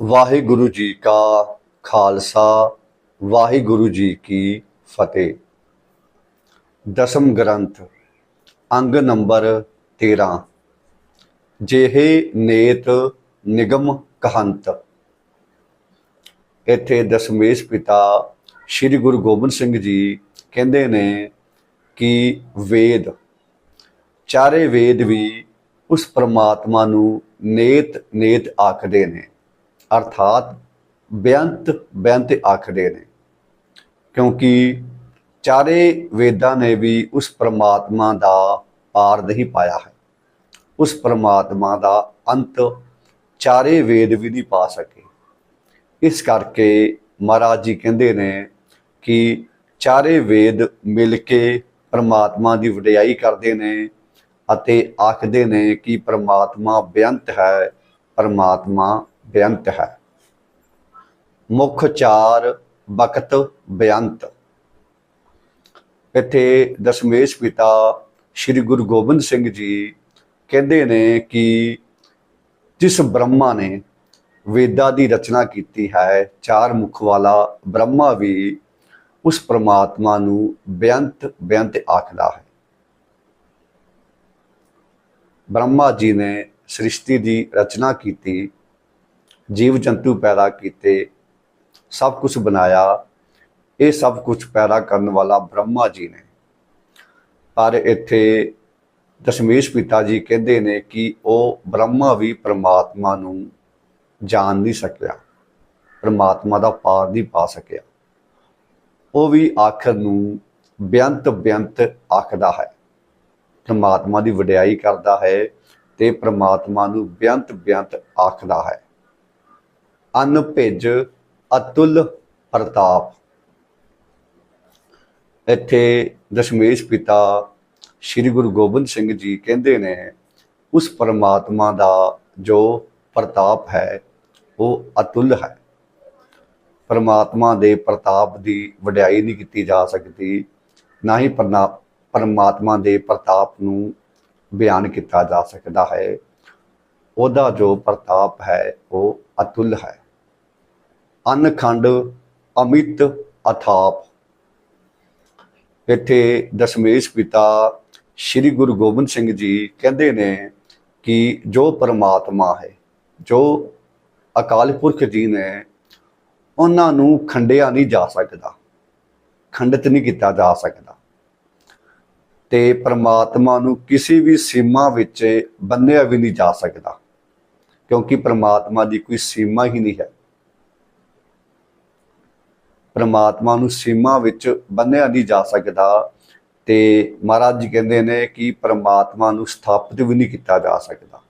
ਵਾਹਿਗੁਰੂ ਜੀ ਕਾ ਖਾਲਸਾ, ਵਾਹਿਗੁਰੂ ਜੀ ਕੀ ਫਤਿਹ। ਦਸਮ ਗ੍ਰੰਥ, ਅੰਗ ਨੰਬਰ 13 ਜਿਹੇ ਨੇਤ ਨਿਗਮ ਕਹੰਤ। ਇੱਥੇ ਦਸ਼ਮੇਸ਼ ਪਿਤਾ ਸ੍ਰੀ ਗੁਰੂ ਗੋਬਿੰਦ ਸਿੰਘ ਜੀ ਕਹਿੰਦੇ ਨੇ ਕਿ ਵੇਦ, ਚਾਰੇ ਵੇਦ ਵੀ ਉਸ ਪ੍ਰਮਾਤਮਾ ਨੂੰ ਨੇਤ ਨੇਤ ਆਖਦੇ ਨੇ। ਅਰਥਾਤ ਬੇਅੰਤ ਬੇਅੰਤ ਆਖਦੇ ਨੇ। ਕਿਉਂਕਿ ਚਾਰੇ ਵੇਦਾਂ ਨੇ ਵੀ ਉਸ ਪ੍ਰਮਾਤਮਾ ਦਾ ਪਾਰ ਨਹੀਂ ਪਾਇਆ ਹੈ। ਉਸ ਪ੍ਰਮਾਤਮਾ ਦਾ ਅੰਤ ਚਾਰੇ ਵੇਦ ਵੀ ਨਹੀਂ ਪਾ ਸਕੇ। ਇਸ ਕਰਕੇ ਮਹਾਰਾਜ ਜੀ ਕਹਿੰਦੇ ਨੇ ਕਿ ਚਾਰੇ ਵੇਦ ਮਿਲ ਕੇ ਪ੍ਰਮਾਤਮਾ ਦੀ ਵਡਿਆਈ ਕਰਦੇ ਨੇ ਅਤੇ ਆਖਦੇ ਨੇ ਕਿ ਪ੍ਰਮਾਤਮਾ ਬੇਅੰਤ ਹੈ, ਪ੍ਰਮਾਤਮਾ ਬੇਅੰਤ ਹੈ। ਮੁੱਖ ਚਾਰ ਬਖਤ ਬੇਅੰਤ। ਇੱਥੇ ਦਸ਼ਮੇਸ਼ ਪਿਤਾ ਸ੍ਰੀ ਗੁਰੂ ਗੋਬਿੰਦ ਸਿੰਘ ਜੀ ਕਹਿੰਦੇ ਨੇ ਕਿ ਜਿਸ ਬ੍ਰਹਮਾ ਨੇ ਵੇਦਾਂ ਦੀ ਰਚਨਾ ਕੀਤੀ ਹੈ, ਚਾਰ ਮੁਖ ਵਾਲਾ ਬ੍ਰਹਮਾ ਵੀ ਉਸ ਪ੍ਰਮਾਤਮਾ ਨੂੰ ਬੇਅੰਤ ਬੇਅੰਤ ਆਖਦਾ ਹੈ। ਬ੍ਰਹਮਾ ਜੀ ਨੇ ਸ੍ਰਿਸ਼ਟੀ ਦੀ ਰਚਨਾ ਕੀਤੀ। ਜੀਵ ਜੰਤੂ ਪੈਦਾ ਕੀਤੇ, ਸਭ ਕੁਝ ਬਣਾਇਆ। ਇਹ ਸਭ ਕੁਝ ਪੈਦਾ ਕਰਨ ਵਾਲਾ ਬ੍ਰਹਮਾ ਜੀ ਨੇ। ਪਰ ਇੱਥੇ ਦਸ਼ਮੇਸ਼ ਪਿਤਾ ਜੀ ਕਹਿੰਦੇ ਨੇ ਕਿ ਉਹ ਬ੍ਰਹਮਾ ਵੀ ਪ੍ਰਮਾਤਮਾ ਨੂੰ ਜਾਣ ਨਹੀਂ ਸਕਿਆ। ਪ੍ਰਮਾਤਮਾ ਦਾ ਪਾਰ ਨਹੀਂ ਪਾ ਸਕਿਆ। ਉਹ ਵੀ ਆਖਰ ਨੂੰ ਬੇਅੰਤ ਬੇਅੰਤ ਆਖਦਾ ਹੈ। ਪ੍ਰਮਾਤਮਾ ਦੀ ਵਡਿਆਈ ਕਰਦਾ ਹੈ ਤੇ ਪ੍ਰਮਾਤਮਾ ਨੂੰ ਬੇਅੰਤ ਬੇਅੰਤ ਆਖਦਾ ਹੈ। ਅਨ ਭਿਜ ਅਤੁਲ ਪ੍ਰਤਾਪ। ਇੱਥੇ ਦਸ਼ਮੇਸ਼ ਪਿਤਾ ਸ੍ਰੀ ਗੁਰੂ ਗੋਬਿੰਦ ਸਿੰਘ ਜੀ ਕਹਿੰਦੇ ਨੇ, ਉਸ ਪਰਮਾਤਮਾ ਦਾ ਜੋ ਪ੍ਰਤਾਪ ਹੈ, ਉਹ ਅਤੁਲ ਹੈ। ਪਰਮਾਤਮਾ ਦੇ ਪ੍ਰਤਾਪ ਦੀ ਵਡਿਆਈ ਨਹੀਂ ਕੀਤੀ ਜਾ ਸਕਦੀ, ਨਾ ਹੀ ਪਰਨਾ- ਪਰਮਾਤਮਾ ਦੇ ਪ੍ਰਤਾਪ ਨੂੰ ਬਿਆਨ ਕੀਤਾ ਜਾ ਸਕਦਾ ਹੈ। ਉਹਦਾ ਜੋ ਪ੍ਰਤਾਪ ਹੈ, ਉਹ ਅਤੁੱਲ ਹੈ। ਅਨਖੰਡ ਅਮਿਤ ਅਥਾਪ। ਇੱਥੇ ਦਸ਼ਮੇਸ਼ ਪਿਤਾ ਸ੍ਰੀ ਗੁਰੂ ਗੋਬਿੰਦ ਸਿੰਘ ਜੀ ਕਹਿੰਦੇ ਨੇ ਕਿ ਜੋ ਪਰਮਾਤਮਾ ਹੈ, ਜੋ ਅਕਾਲ ਪੁਰਖ ਜੀ ਨੇ ਉਹਨਾਂ ਨੂੰ ਖੰਡਿਆ ਨਹੀਂ ਜਾ ਸਕਦਾ, ਖੰਡਿਤ ਨਹੀਂ ਕੀਤਾ ਜਾ ਸਕਦਾ। ਤੇ ਪਰਮਾਤਮਾ ਨੂੰ ਕਿਸੇ ਵੀ ਸੀਮਾ ਵਿੱਚ ਬੰਨਿਆ ਵੀ ਨਹੀਂ ਜਾ ਸਕਦਾ। ਕਿਉਂਕਿ ਪਰਮਾਤਮਾ ਦੀ ਕੋਈ ਸੀਮਾ ਹੀ ਨਹੀਂ ਹੈ। ਪਰਮਾਤਮਾ ਨੂੰ ਸੀਮਾ ਵਿੱਚ ਬੰਨਿਆ ਨਹੀਂ ਜਾ ਸਕਦਾ ਤੇ ਮਹਾਰਾਜ ਜੀ ਕਹਿੰਦੇ ਨੇ ਕਿ ਪਰਮਾਤਮਾ ਨੂੰ ਸਥਾਪਿਤ ਵੀ ਨਹੀਂ ਕੀਤਾ ਜਾ ਸਕਦਾ।